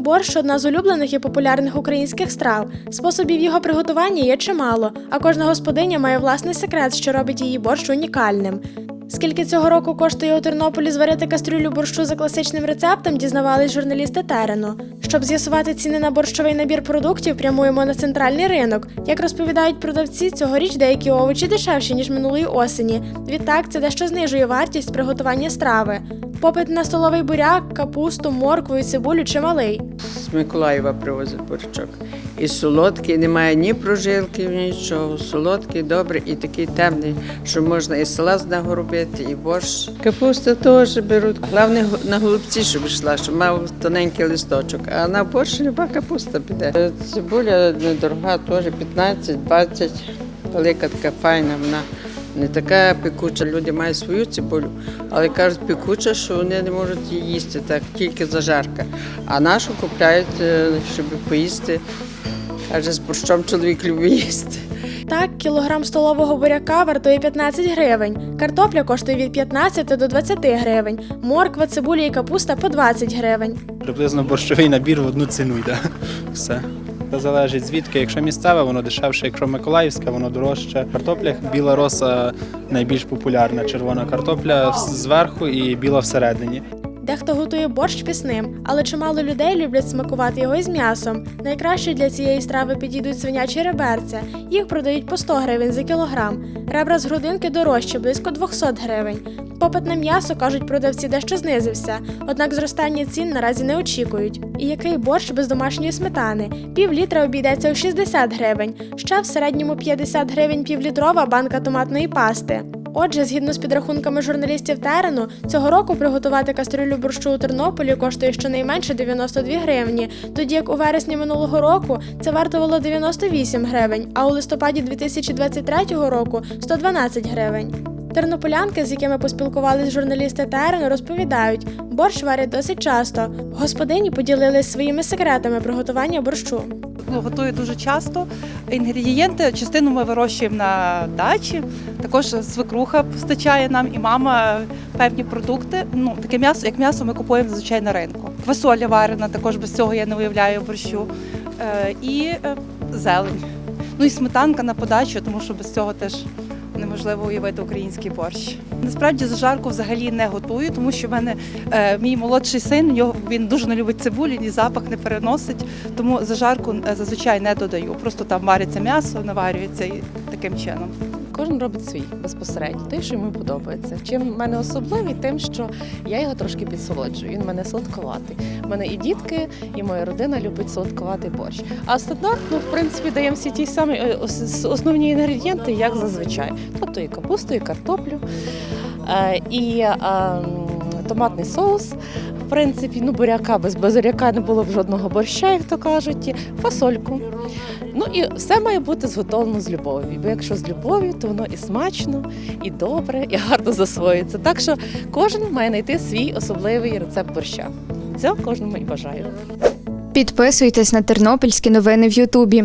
Борщ одна з улюблених і популярних українських страв. Способів його приготування є чимало, а кожна господиня має власний секрет, що робить її борщ унікальним. Скільки цього року коштує у Тернополі зварити кастрюлю борщу за класичним рецептом, дізнавались журналісти Терену. Щоб з'ясувати ціни на борщовий набір продуктів, прямуємо на центральний ринок. Як розповідають продавці, цьогоріч деякі овочі дешевші ніж минулої осені. Відтак це дещо знижує вартість приготування страви. Попит на столовий буряк, капусту, моркву і цибулю чималий. Миколаєва привозять борщок. І солодкий, немає ні прожилків, нічого. Солодкий, добрий і такий темний, що можна і салат з нього робити, і борщ. Капусту теж беруть. Головне на голубці, щоб йшла, щоб мав тоненький листочок. А на борщ люба капуста піде. Е, Цибуля недорога, теж 15-20. Велика така файна, вона не така пекуча. Люди мають свою цибулю, але кажуть, пекуча, що вони не можуть її їсти, так тільки зажарка. А нашу купляють, е, щоб поїсти. Каже, з борщом чоловік любить їсти. Так, кілограм столового буряка вартує 15 гривень, картопля коштує від 15 до 20 гривень, морква, цибуля і капуста по 20 гривень. Приблизно борщовий набір в одну ціну йде. Все. Залежить звідки. Якщо місцеве, воно дешевше, якщо Миколаївське, воно дорожче. Картопля біла роса найбільш популярна. Червона картопля зверху і біла всередині. Дехто готує борщ пісним, але чимало людей люблять смакувати його із м'ясом. Найкраще для цієї страви підійдуть свинячі реберця. Їх продають по 100 гривень за кілограм. Ребра з грудинки дорожче, близько 200 гривень. Попит на м'ясо, кажуть продавці, дещо знизився, однак зростання цін наразі не очікують. І який борщ без домашньої сметани? Пів літра обійдеться у 60 гривень, ще в середньому 50 гривень півлітрова банка томатної пасти. Отже, згідно з підрахунками журналістів Терену, цього року приготувати кастрюлю борщу у Тернополі коштує щонайменше 92 гривні, тоді як у вересні минулого року це вартувало 98 гривень, а у листопаді 2023 року 112 гривень. Тернополянки, з якими поспілкувалися журналісти Терену, розповідають, борщ варять досить часто. Господині поділились своїми секретами приготування борщу. Ну, готую дуже часто. Інгредієнти частину ми вирощуємо на дачі. Також свекруха постачає нам і мама певні продукти. Ну таке м'ясо, як м'ясо, ми купуємо зазвичай на ринку. Квасоля варена, також без цього я не уявляю борщу. Е, і е, зелень. Ну і сметанка на подачу, тому що без цього теж неможливо уявити український борщ. Насправді зажарку взагалі не готую, тому що в мене е, мій молодший син, його він дуже не любить цибулі, ні запах не переносить, тому зажарку е, зазвичай не додаю. Просто там вариться м'ясо, наварюється і таким чином. Кожен робить свій безпосередньо, той, що йому подобається. Чим в мене особливий, тим, що я його трошки підсолоджую. Він в мене солодковатий. У мене і дітки, і моя родина любить солодковатий борщ. А стандартно, в принципі, даємо всі ті самі е, основні інгредієнти, як зазвичай. Тобто і капусту, і картоплю, е, і е, м, томатний соус. Принципі, ну буряка без, буряка не було б жодного борща, як то кажуть, фасольку. Ну і все має бути зготовлено з любов'ю. Бо якщо з любов'ю, то воно і смачно, і добре, і гарно засвоюється. Так що кожен має знайти свій особливий рецепт борща. Цього кожному і бажаю. Підписуйтесь на тернопільські новини в Ютубі.